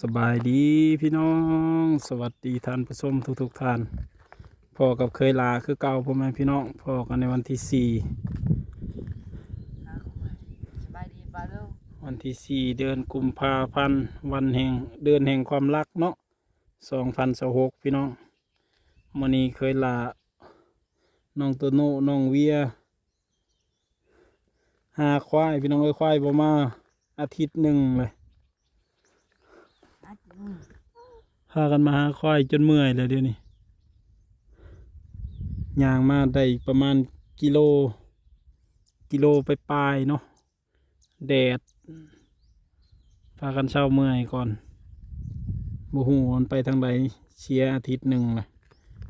สบายดีพี่น้อง สวัสดีท่านผู้ชมทุกทุกๆท่านพอกับเคยลาคือเก่าพ่อแม่พี่น้องพอกันในวันที่สี่สบายดีปลาลูกวันที่สี่เดือนกุมภาพันธ์วันแห่งเดือนแห่งความรักเนาะสองพันสหกพี่น้องมันนี้เคยลาน้องโตัวโน่น้องเวียหาควายพี่น้องเอ้ยควายประมาอาทิตย์หนึ่งเลยนัดอืม พากันมาหาควายจนเมื่อยเลยเดี๋ยวนี้ยางมาได้ประมาณกิโล กิโลไปปลายเนาะแดด พากันเช่าเมื่อยก่อนบูหูมันไปทางใดเชียอาทิตย์หนึ่งเลย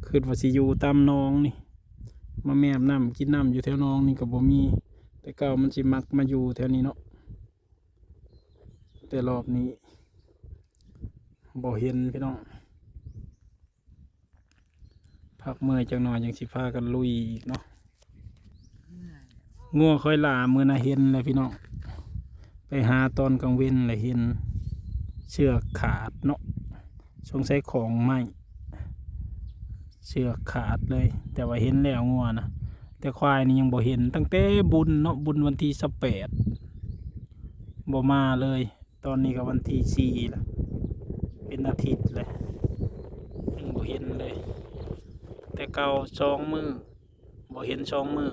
คือว่าสิอยู่ตามน้องนี่ มาแมบน้ำกินน้ำอยู่แถวน้องนี่กับบ่มี แต่เก่ามันสิมักมาอยู่แถวนี้เนาะแต่รอบนี้ บ่เห็นพี่น้องพักเมื่อยจังหน่อยยังสิพากันลุยอีกเนาะงัวค่อยลามือน่ะเห็นเลยพี่น้องไปหาตอนกลางเว้นเลยเห็น เชือกขาดเนาะสงสัยของไหมเชือกขาดเลย แต่ว่าเห็นแล้วงัวนะแต่ควายนี่ยังบ่เห็น ตั้งแต่บุญเนาะบุญวันที่สิบแปดบ่มาเลย ตอนนี้ก็วันที่สี่แล้ว เป็นอาทิตย์เลยยังบ่เห็นเลย แต่เก่าสองมือบ่เห็นสองมือ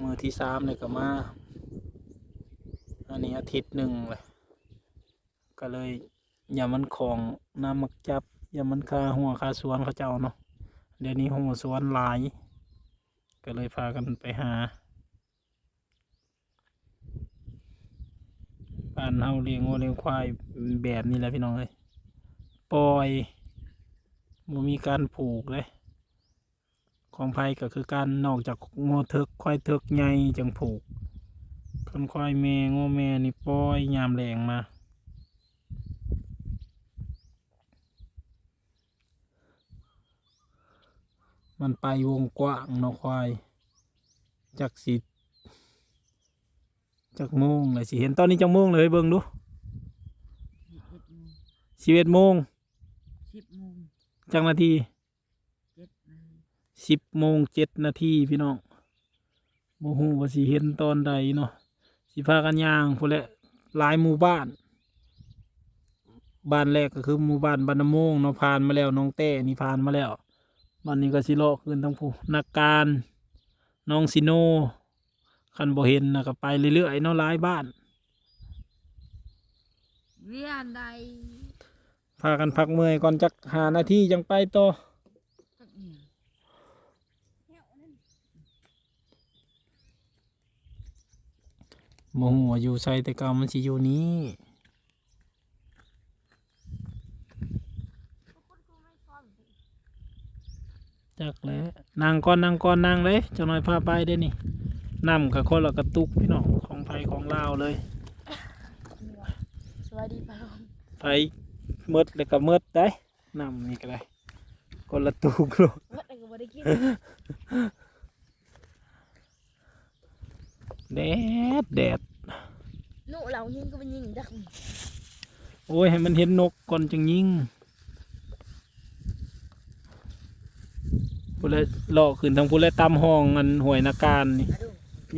มือที่สามเลยก็มา อันนี้อาทิตย์หนึ่งเลยก็เลยอย่ามันของน้ำมักจับอย่ามันคาหัวคาสวนเขาเจ้าเนาะเดี๋ยวนี้หัวสวนหลาย ก็เลยพากันไปหาบ้านเฮาเลี้ยงวัวเลี้ยงควายแบบนี้แหละพี่น้องเอ้ย ปล่อยบ่มีการผูกเลย ของไผก็คือการนอกจากงัวเถิกควายเถิกใหญ่จังผูกคนควายแม่งัวแม่นี่ปล่อยยามแรงมามันไปวงกว้างเนาะควาย จากสิจากโมงเลยสิเห็นตอนนี้จังโมงเลยเบิ่งดูสิบเอ็ดโมง สิบเอ็ดโมงสิบโมงจังนาทีเจ็ดนาทีสิบโมงเจ็ดนาทีพี่น้องโมหูว่าสิเห็นตอนใดเนาะสิพากันย่างพุ่นแหละหลายหมู่บ้าน บ้านแรกก็คือหมู่บ้านบานนาโมงเนาะผ่านมาแล้วน้องเต้นี่ผ่านมาแล้วบ้านนี้ก็สิเลาะขึ้นทั้งผู้นักการน้องซิโนคันบ่เห็นนะก็ไปเรื่อยๆเนาะหลายบ้านเวียนใด พากันพักเมื่อยก่อนจักหานาทีจังไปต่อจักเนี่ยโมโหว่าอยู่ใส่แต่เก่ามันสิอยู่นี้จักแล้วนางก่อนนางก่อนนางเลยเจะหน่อยพาไปเด้อนี่นำกับคนละกระตุกพี่น้องของไผของลาวเลยสวัสดีปลาลูกไผเมดแล้วก็เมดได้นำนี่ก็ได้คนละตุกโลดเมื่อไหร่ก็บ่ได้กินแดดแดดหนูเรายิงก็เป็นยิงดักโอ้ยให้มันเห็นนกก่อนจังยิงพูดเลยเลาะขึ้นทางพูดเลยตามห้องอันห่วยนาการนี่มาดู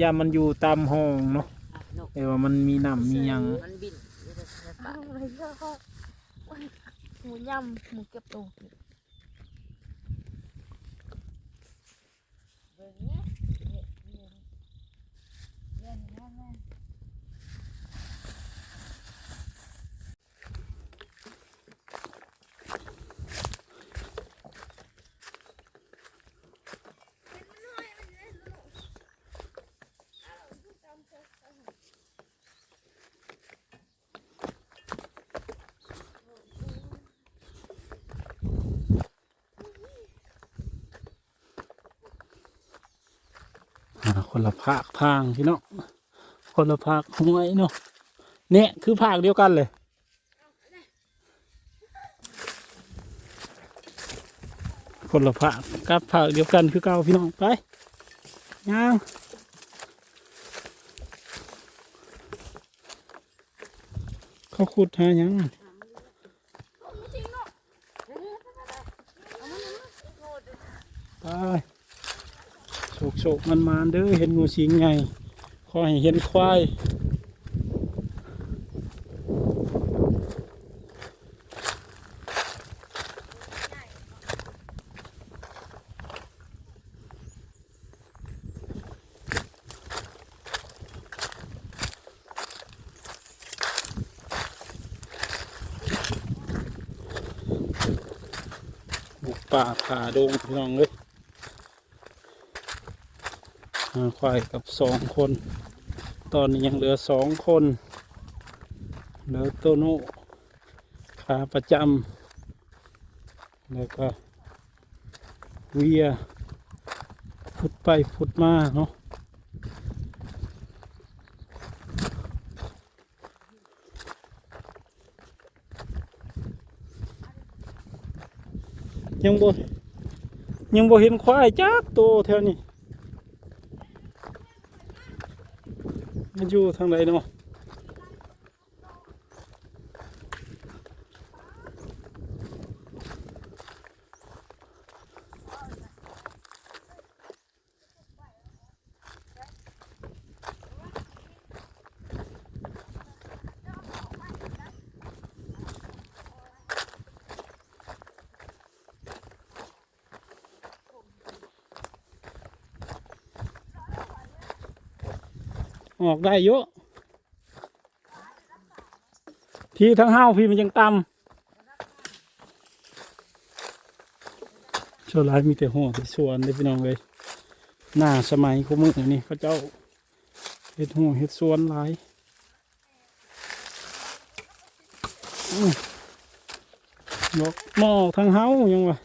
ยามมันอยู่ตามห้องเนาะอะนกแต่ว่ามันมีน้ำมีหยังมันบิน หมูย่ำหมูเก็บตัวเบิ่งเนี่ยเนี่ยเนี่ยเนี่ย อ่า คนละภาคทางพี่เนาะคนละภาคห้วยเนาะเนี่ยคือภาคเดียวกันเลยคนละภาคกับภาคเดียวกันคือเก่าพี่น้องไปย่างเขาขุดหาหยัง คมันมานเด้อเห็นงูสิงใหญ่ขอให้เห็นควายบุกป่าผ่าดงพี่น้องเลยาควายกับสองคน ตอนนี้ยังเหลือสองคน เหลือโตโน่ขาประจำแล้วก็เวียพุดไปพุดมาเนาะยังบ่ยังบ่เห็นควายจักโตวแถวนี้ มันอยู่ทางไหนเนาะ ออกได้เยอะ ที่ทั้งห้าวพี่มันยังต่ำโชว์ไลฟ์มีแต่หัวแต่สวนเลยพี่น้องเลยหน้าสมัยกูมือนี่เขาเจ้าเฮ็ดหัวเฮ็ดสวนหลายอื้อบอกหม้อทั้งเฮายังวะ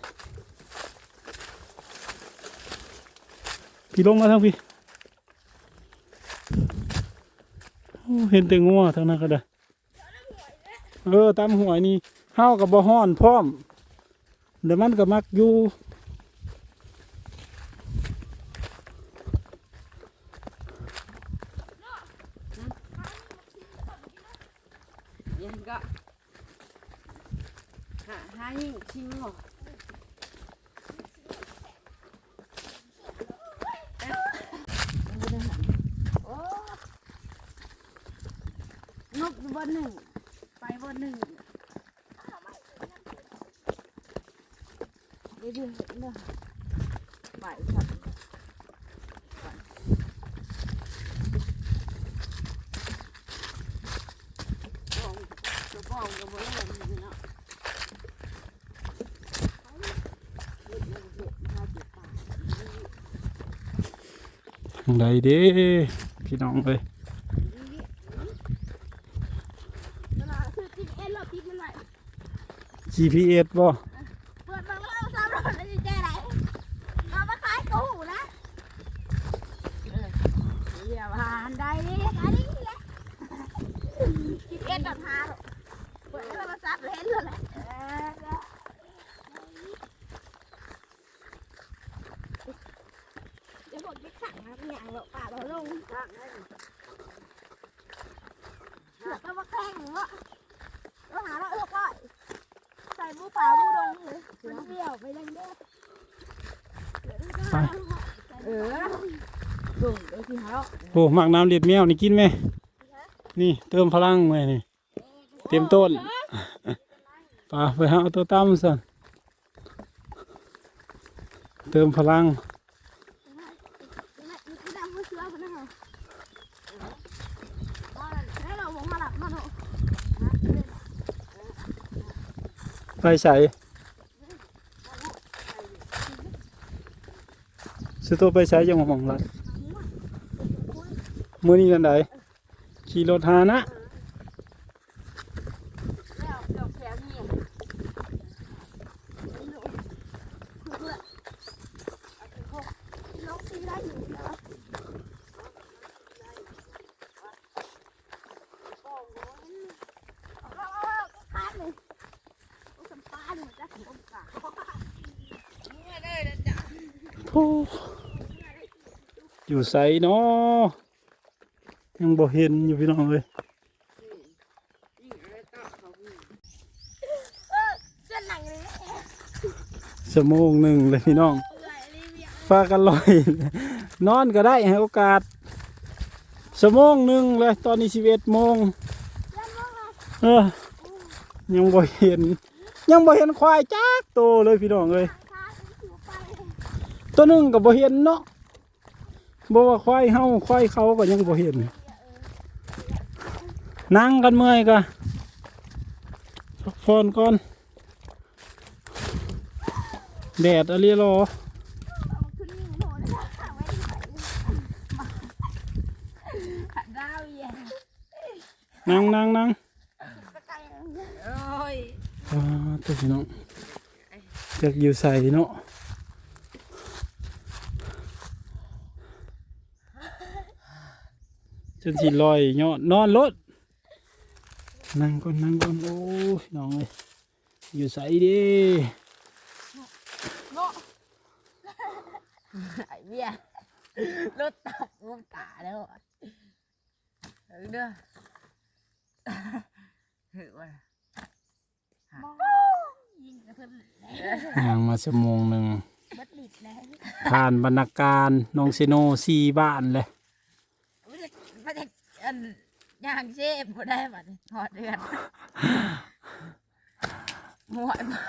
พี่ลงมาทั้งพี่โอ้ เห็นแต่งัวทั้งนั้นก็ได้เออตามหวยนี่เฮากับบ่ฮ้อนพร้อมเดี๋ยวมันก็มักอยู่ ยังก็หาหายิ่งชิงหรอโอ้นกอยู่บนหนึ่ง ไปบนหนึ่งเดี๋ยวเดี๋ยวเดี๋ยว ไปครับบ้องจะบ้องกับบนหนึ่งเนาะทางใดเด้พี่น้องเลยเวลาคือจิ๊กเอ็นเราติ๊กมันไหว GPS บ่ เปิดมาแล้วซ้ำรถแล้วจะแจ้ไหนเรามาขายกูนะ เดี๋ยวหาอันใด อันนี้แหละจิ๊กเอ็นดอทฮาร์เปิดโทรศัพท์เห็นเลยแหละเดี๋ยวบอกจิ๊กขังนะเป็น อย่างเราป่าเราลงเรามาแข่งเหรอเราหาเราเอือก้อยใส่บูป่าบูดงเลยมันเบี้ยวไปเลยเด้อไปเออดุ่มเดี๋ยวสิเฮาโอ้มักน้ำเลียดแมวนี่กินไหมนี่เติมพลังไว้นี่เต็มต้นป่าไปหาเอาตัวตั้มสันเติมพลัง ไปใส่สุดตัวไปใช้ยังมองลัดมือนี้กันไดขี่รถหานะ แล้วเดี๋ยวแถวนี้ โอ้ อยู่ใส่เนาะยังบ่เห็นอยู่พี่น้องเลยชั่วโมงหนึ่งเลยพี่น้องฟ้ากันลอย นอนก็ได้ให้โอกาสสมงหนึ่งเลยตอนนี้สิบเอ็ดโมงเออยังบ่เห็น ยังบ่เห็นควายจักโตเลยพี่น้องเลยตัวหนึ่งก็บ่เห็นเนาะ บ่ว่าควายเฮาควายเขาก็ยังบ่เห็น นั่งกันเมื่อยก็พักผ่อนก่อน แดดอะไรรอเอาขึ้นนี่โหนนะเอาไว้ที่ไหนขัดดาวเย็นนั่งนั่งนั่งไปไกลเลยโอ้ยอ่าตัวพี่น้องอยากอยู่ใส่เนาะ จนสิลอยเนาะนอนรถนั่งก่อนนั่งก่อนโอ้ยน้องเลยอยู่ใส่ดิไอ้เบี้ยรถตัดมุมตาแล้วอะเออเด้อเฮ้ยว่ายิงกับเพื่อนยังมาชั่วโมงหนึ่งบัดลิดแล้วผ่านบรรณาการน้องเซโนสี่บ้านเลยไม่ ได้ไม่ได้อันย่างเชฟบ่ได้บัดนี้หอดเดือนหมวยมา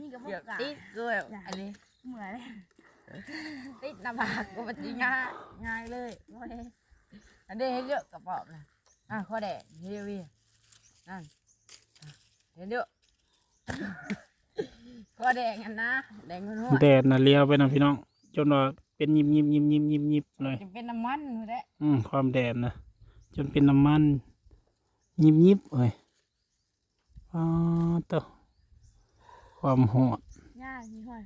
นี่กับพวเกืกอบกาติดด้วยอันนี้เหมือนเลยติดหน้าผากก็มันจะง่ายง่ายเลยโอ้ยอันนี้ให้เยอะกระเป๋านะอะข้อแดงเฮียวีนั่นอะเห็นเยอะข้อแดงอันนะแดงหัวแดดน่ะเลี้ยวไปนะพี่น้อง จนว่าเป็นยิบยิบยิบยิบยิบยิบเลยจะเป็นน้ำมันอยู่แหละอืมความแดดนะจนเป็นน้ำมัน ยิบยิบเลยอ้าวเต้าความหอดยากนี่ค่อย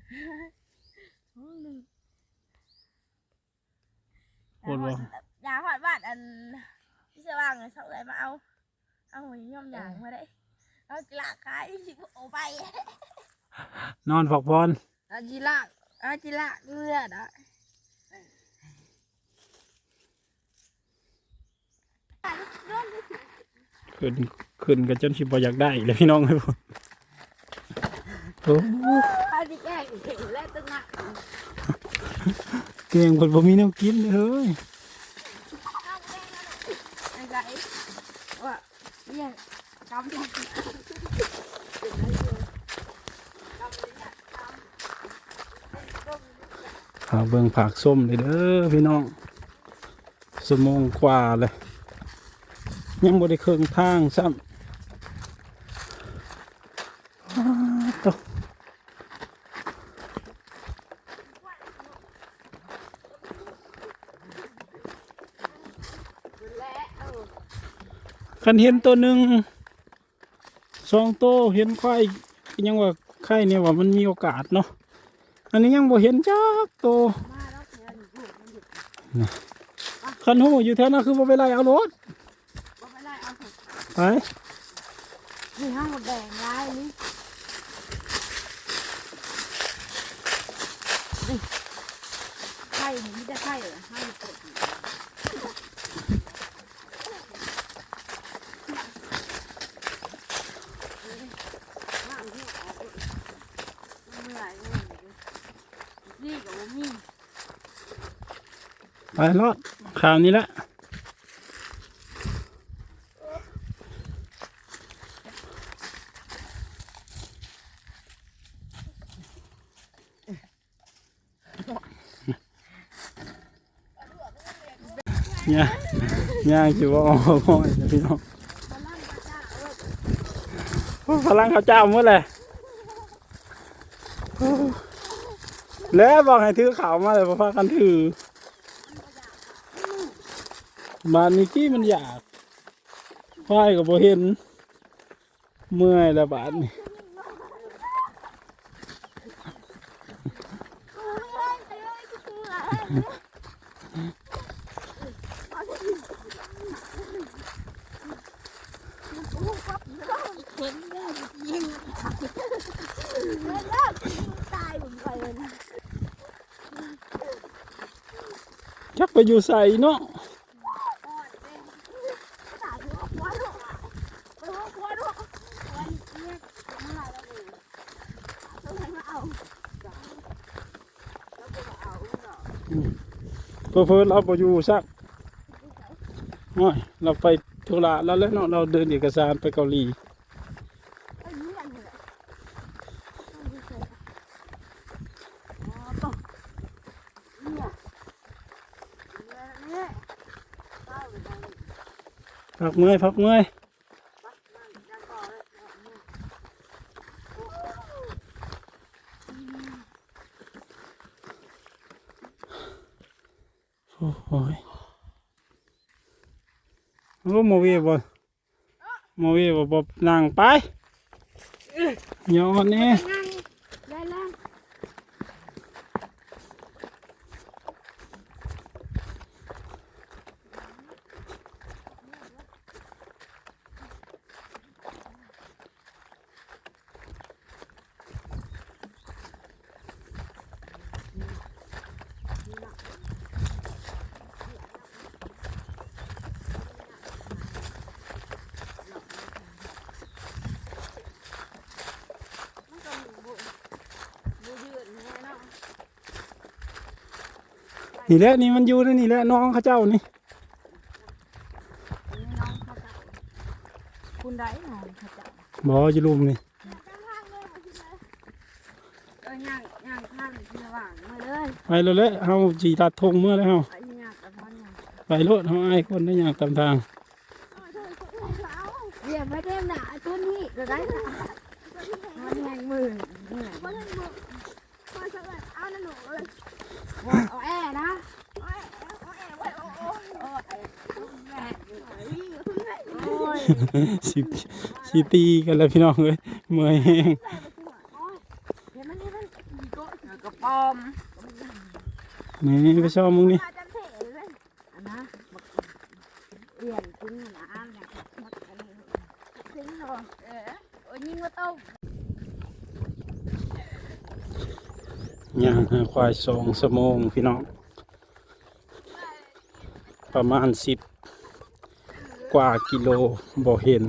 โอ้ลืมโคตรว่ายาหอดบ้านอันที่สว่างเลยเท่าไหรมาเอาเอาหัวย่อมอย่างมาได้เอากระขายสิบโอไปนอนฝักพรอาจิละ อาจิละเลือดอะขึ้นขึ้นกันจนชิบอยากได้เลยพี่น้องเลยผมโอ้อาจิแก่งเก่งและตึงอะเก่งคนบ่มีแนวกินเลยเฮ้ยไอ้ไก่ว่าเนี่ยกำลังาเบิ่งผักส้มเลยเด้อพี่น้องสมงกว่าเลย ยังบ่ได้เครื่องทางซ้ำต้าและเออคันเห็นตัวหนึ่งสองโตเห็นควายยังว่าไข่เนี่ยว่ามันมีโอกาสเนาะ อันนี้ยังบ่เห็นจักโตวมาแล้วเพื่อนอยู่มันอยู่คันหูอยู่แถวนั้นคือบ่ไปไล่เอารถบ่ไปไล่เอาเถอะไปนี่ห้างหมดแดงร้ายนี่นี่ไข่นี่มีแต่ไข่เหรอให้เปิด นี่กับว่ามี ไปรอดข่าวนี้ละเนี่ยย่างจิว่าอ๋อพ่อพี่น้องพลังเขาเจ้าเมื่อไรแล้วบอกให้ถือข่าวมาเลยพากันถือ บ้านนี้กี้มันอยากควายกับโบเห็น เมื่อยแล้วบ้านนี้เห็นได้ยิงแล้วแล้วตายผมไปเลยนะจักไปอยู่ใส่เนาะ ตายหัวหัวลูกไปหัวหัวลูกวันนี้เมื่อไหร่เราดูต้องให้มา เพื่อเพื่อเราไปอยู่ซักโอ้ยเราไปธุระแล้วแล้วเนาะเราเดินเอกสารไปเกาหลีไอ้นี่อันนี้แหละเนี่ยพักเมื่อยพักเมื่อย โมวีบ่โมวีบ่บ่นั่งไปเย้อนนี้งได้แล้ว นี่แหละนี่มันอยู่ในนี่แหละน้องเขาเจ้านี่คุณได้หนอนเขาจะบ่อยู่ลุมนี่เอ้ยย่างย่างข้างที่ระหว่างมาเลยไปแล้วแหละเฮาจีตัดธงเมื่อแล้วเฮาไอ้ย่างกระท้อนย่างไปโลดเฮาอายคนได้อย่างตามทาง เดี๋ยวไม่ได้หนาตัวนี้ก็ได้ค่ะ มันแหงมือเหนื่อย เพราะฉะนั้นพอสักแบบเอาหนูเลย เอาแอนะ โอ้ยโอ้ยโอ้ยโอ้ยโอ้ย โอ้ยแม่ โอ้ย สิสิตีกันแล้วพี่น้องเอ้ยเมื่อยแห้งเดี๋ยวมันนี่มันแล้วก็ปอมนี่ไปชอบมึงนี่มาจำเถเลยอันนะเปลี่ยนทิ้งน้ำเนี่ยมักอันนี้ทิ้งหรอเออโอ้ยยิงว่าต้มย่างหาควายสองสมงพี่น้องประมาณสิบ กว่ากิโลบ่เห็น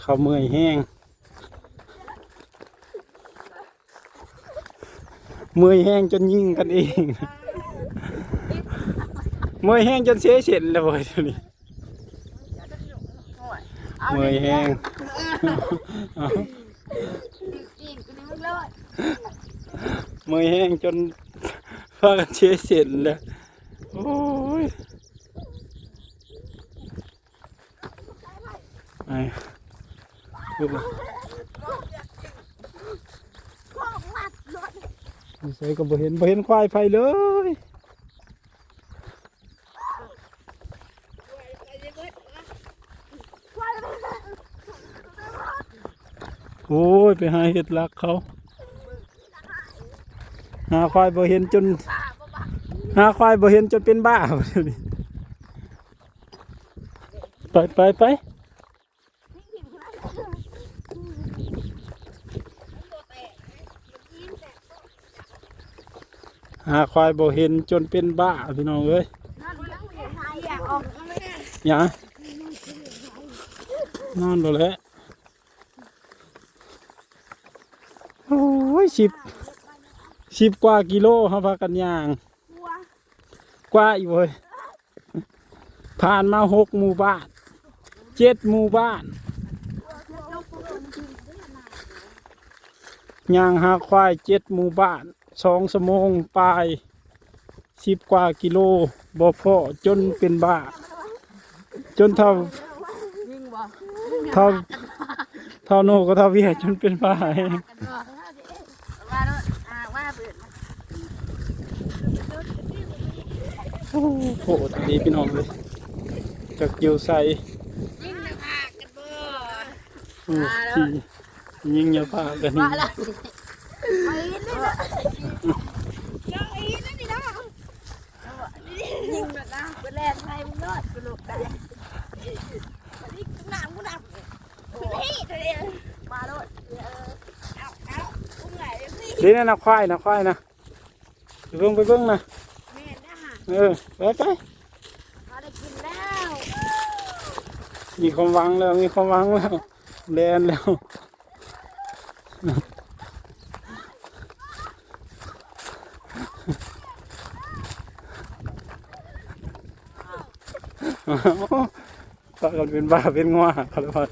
เขาเมื่อยแห้ง เมื่อยแห้งจนยิงกันเอง เมื่อยแห้งจนเสียเสร็จแล้วเว้ยเดี๋ยวนี้เมื่อยแห้งเมื่อยแห้งจนพากันเสียเสร็จแล้วโอ้ย ไอ้ลูกของหมัดรถใส่ก็บ่เห็นบ่เห็นควายไฟเลยโอ้ย ไปหาเห็ดลักเขา หาควายบ่เห็นจน หาควายบ่เห็นจนเป็นบ้าไปไปไป หาควายบ่เห็นจนเป็นบ้าพี่น้องเอ้ยนอนยังไม่ายอยากออกไม่ได้หยังนอนแล้วแหละโอ้ยสิบสิบกว่ากิโลเขาพากันย่างกวกว่าอีกเว้ยผ่านมาหกหมู่บ้านเจ็ดหมู่บ้านย่างหาควายเจ็ดหมู่บ้าน สองสมงปลายสิบกว่ากิโลบ่พอจนเป็นบ้า จนเท่าเท่าเท่าโนก็เท่าเวียจนเป็นบ้าเองว่าแล้วอ่าว่าเปิดโอ้โหดีพี่น้องเลยจากเกียวใส่ยิ่งนะพากันบ่โอ้ที่ยิงอยาพากันนี่ ว่าแล้ว ไปนี่นะยังอีนั่นนี่นะ ยิ่งแบบนะกูแลนให้มึงรอดกูหลบได้นี่หนามกูหนามพี่เดี๋ยวมาโลดเอาเอาอุ้งไหนพี่ดีนะนะควายนะควายนะไปเบิ่งไปเบิ่งนะแม่นะฮะเออไปไปเขาได้กินแล้วมีความหวังแล้วมีความหวังแล้วแลนแล้ว พากันเป็นบ้าเป็นงัวเขาเลยว่า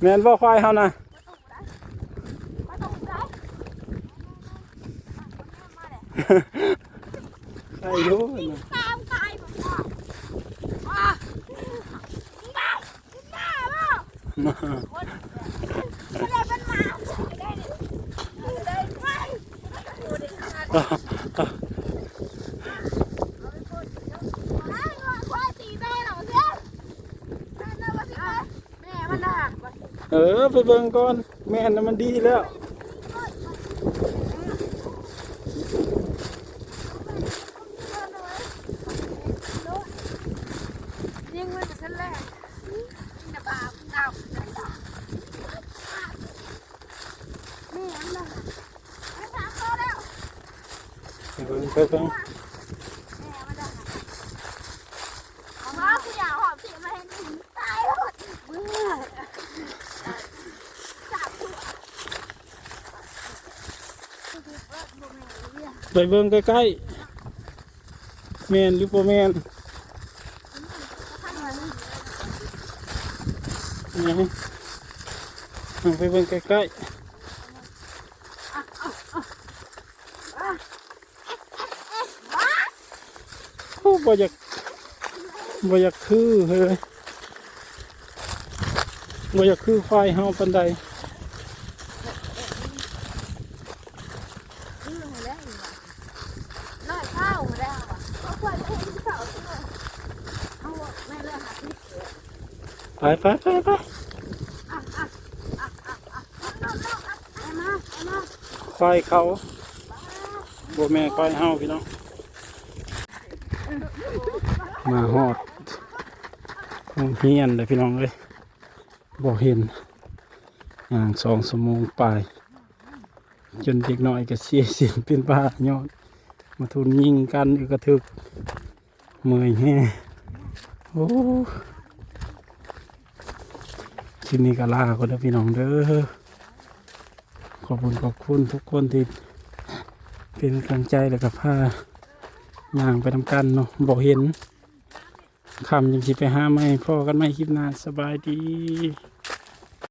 แมนบ่ควายเฮานะ มาตรงไหน ใครรู้นะ ตามกายผมก่อนอะบ้าบ้าบ้า มา ไม่ได้เป็นหมาไม่ได้ดิไม่ได้ไม่ดูดิไอ้ว่าควายตีแม่เหรอเพื่อนแม่น่าว่าสิแม่มันน่ะ เออไปเบิ่งก่อน แม่นน่ะมันดีแล้ว ยิงมันจะเส้นแรกจะบาปเก่าแม่มันน่ะไอ้สามตัวแล้ว ไปเบิ่งไปเบิ่ง แม่มันน่ะเอามาคุณอยากหอบผีมาให้ถึงตายแล้วเบื่อจับตัว ไปเบิ่งใกล้ๆแมนหรือบ่แมนนี่ไปเบิ่งใกล้ๆโอ้บ่อยากบ่อยากคือเฮ้ยบ่อยากคือควายเฮาปานใด น้อยข้าวแล้วอะเขาควรให้ที่เสาที่ไหนเอาแม่เลยหาที่ ไปไปไปไปไอ้มาไอ้มาควายเขาบ่แม่นควายเฮาพี่น้อง มาฮอดโรงเฮียนเลยพี่น้องเอ้ยบ่เห็นอย่างสองชั่วโมงไปจนเด็กน้อยก็เสียสินเป็นบ้ายอด มาทุนยิงกันอีกกระทึกเมื่อยแฮ่โอ้ ลิปนี้ก็ลาคนเด้อพี่น้องเด้อขอบคุณขอบคุณทุกคนที่เป็นกำลังใจแล้วก็พาย่างไปทำกันเนาะบอกเห็นคำยังสิไปห้าไม่พ่อกันไม่คลิปหน้าสบายดี